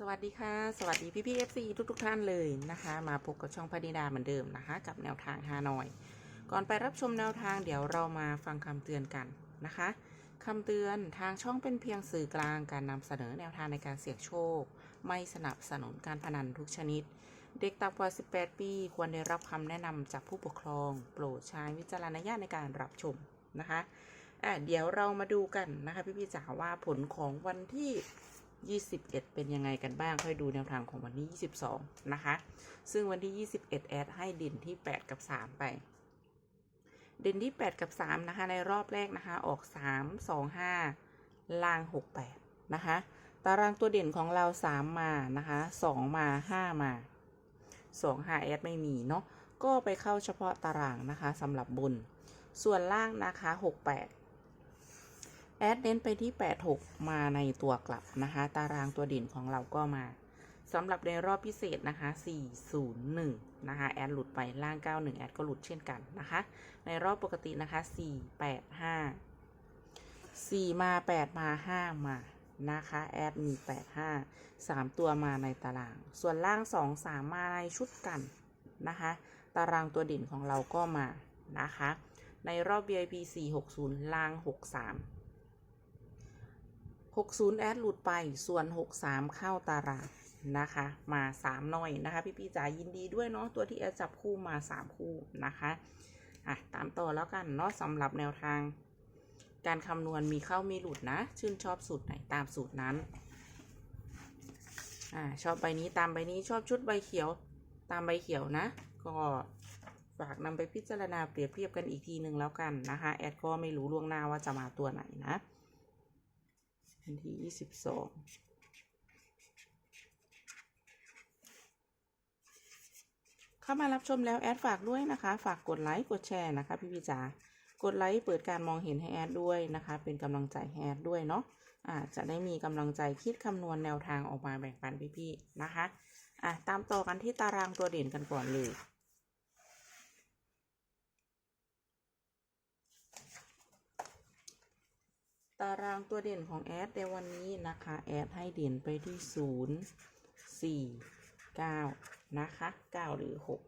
สวัสดีค่ะ สวัสดีพี่พี่เอฟซีทุกทุกท่านเลยนะคะ มาพบกับช่องพนิดาเหมือนเดิมนะคะ กับแนวทางฮานอย ก่อนไปรับชมแนวทางเดี๋ยวเรามาฟังคำเตือนกันนะคะคำเตือนทางช่องเป็นเพียงสื่อกลางการนำเสนอแนวทางในการเสี่ยงโชค ไม่สนับสนุนการพนันทุกชนิด เด็กต่ำกว่า 18 ปี ควรได้รับคำแนะนำจากผู้ปกครอง โปรดใช้วิจารณญาณในการรับชมนะคะะเดี๋ยวเรามาดูกันนะคะพี่พี่จ๋าว่าผลของวันที่ 21 เป็นยังไงกันบ้าง ค่อยดูแนวทางของวันที่ 22 นะคะ ซึ่งวันที่ 21 แอดให้เด่นที่ 8 กับ 3 ไป เด่นที่ 8 กับ 3 นะคะ ในรอบแรกนะคะ ออก 3 2 5 ล่าง 68 นะคะ ตารางตัวเด่นของเรา 3 มานะคะ 2 มา 5 มา 2 5 แอดไม่มีเนาะ ก็ไปเข้าเฉพาะตารางนะคะสำหรับบนส่วนล่างนะคะ 68 แอดเน้นไปที่ 86 มาในตัวกลับนะคะ ตารางตัวเด่นของเราก็มาสำหรับในรอบพิเศษนะคะ 401 นะคะ แอดหลุดไปล่าง 91 แอดก็หลุดเช่นกันนะคะ ในรอบปกตินะคะ 485 4 มา 8 มา 5 มานะคะ แอดมี 85 3 ตัวมาในตาราง ส่วนล่าง 2 3 มาในชุดกันนะคะ ตารางตัวเด่นของเราก็มานะคะ ในรอบ VIP 460 ล่าง 63 60 แอดหลุดไปส่วน 63 เข้าตารางนะคะ มา 3 หน่อยนะคะ พี่พี่จ๋ายินดีด้วยเนาะตัวที่แอดจับคู่มา 3 คู่นะคะอะตามต่อแล้วกันเนาะสำหรับแนวทาง การคำนวณมีเข้ามีหลุดนะ ชื่นชอบสูตรไหนตามสูตรนั้นอ่าชอบใบนี้ตามใบนี้ชอบชุดใบเขียวตามใบเขียวนะ ก็ฝากนำไปพิจารณาเปรียบเทียบกันอีกทีหนึ่งแล้วกันนะคะ แอดก็ไม่รู้ล่วงหน้าว่าจะมาตัวไหนนะ วันที่ยี่สิบสองเข้ามารับชมแล้วแอดฝากด้วยนะคะ ฝากกดไลค์กดแชร์นะคะ พี่พี่จ๋ากดไลค์เปิดการมองเห็นให้แอดด้วยนะคะ เป็นกำลังใจให้แอดด้วยเนาะอ่าจะได้มีกำลังใจคิดคำนวณแนวทางออกมาแบ่งปันพี่ๆนะคะอะตามต่อกันที่ตารางตัวเด่นกันก่อนเลย ตารางตัวเด่นของแอดในวันนี้นะคะ แอดให้เด่นไปที่ 0 4 9 นะคะ 9 หรือ 6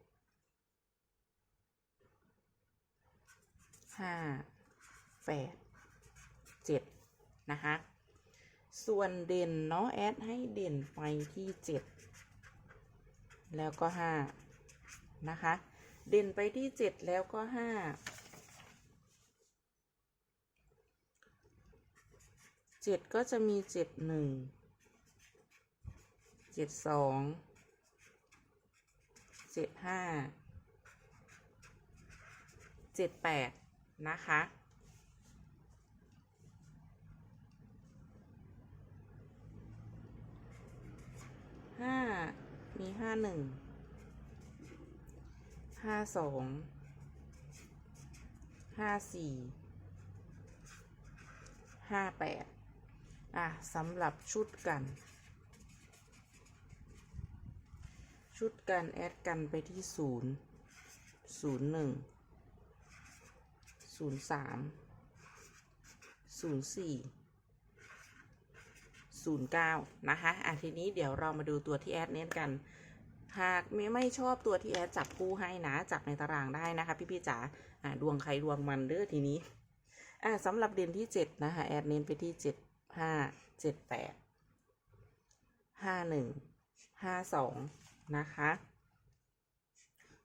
5 8 7 นะคะ ส่วนเด่นเนาะแอดให้เด่นไปที่ 7 แล้วก็ 5 นะคะ เด่นไปที่ 7 แล้วก็ 5 เจ็ดก็จะมีเจ็ดหนึ่งเจ็ดสองเจ็ดห้าเจ็ดแปดนะคะ ห้ามีห้าหนึ่งห้าสองห้าสี่ห้าแปด อะสำหรับชุดกัน ชุดกันแอดกันไปที่ศูนย์ศูนย์หนึ่งศูนย์สามศูนย์สี่ศูนย์เก้านะคะอะทีนี้เดี๋ยวเรามาดูตัวที่แอดเน้นกันหากไม่ไม่ชอบตัวที่แอดจับคู่ให้นะ จับในตารางได้นะคะ พี่พี่จ๋าอะดวงใครดวงมันเด้อทีนี้อะสำหรับเด่นที่เจ็ดนะคะแอดเน้นไปที่เจ็ด ห้าเจ็ดแปดห้าหนึ่งห้าสองนะคะ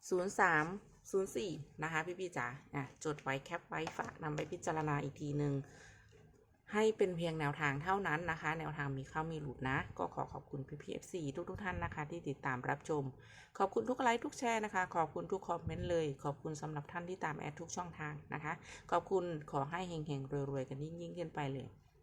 ศูนย์สามศูนย์สี่นะคะ พี่พี่จ๋าอะจดไว้แคปไว้ฝากนำไปพิจารณาอีกทีหนึ่งให้เป็นเพียงแนวทางเท่านั้นนะคะ แนวทางมีเข้ามีหลุดนะ ก็ขอขอบคุณพี่พีเอฟซีทุกทุกท่านนะคะ ที่ติดตามรับชม ขอบคุณทุกไลค์ทุกแชร์นะคะ ขอบคุณทุกคอมเมนต์เลย ขอบคุณสำหรับท่านที่ตามแอดทุกช่องทางนะคะ ขอบคุณขอให้เฮงๆรวยๆกันยิ่งๆขึ้นไปเลย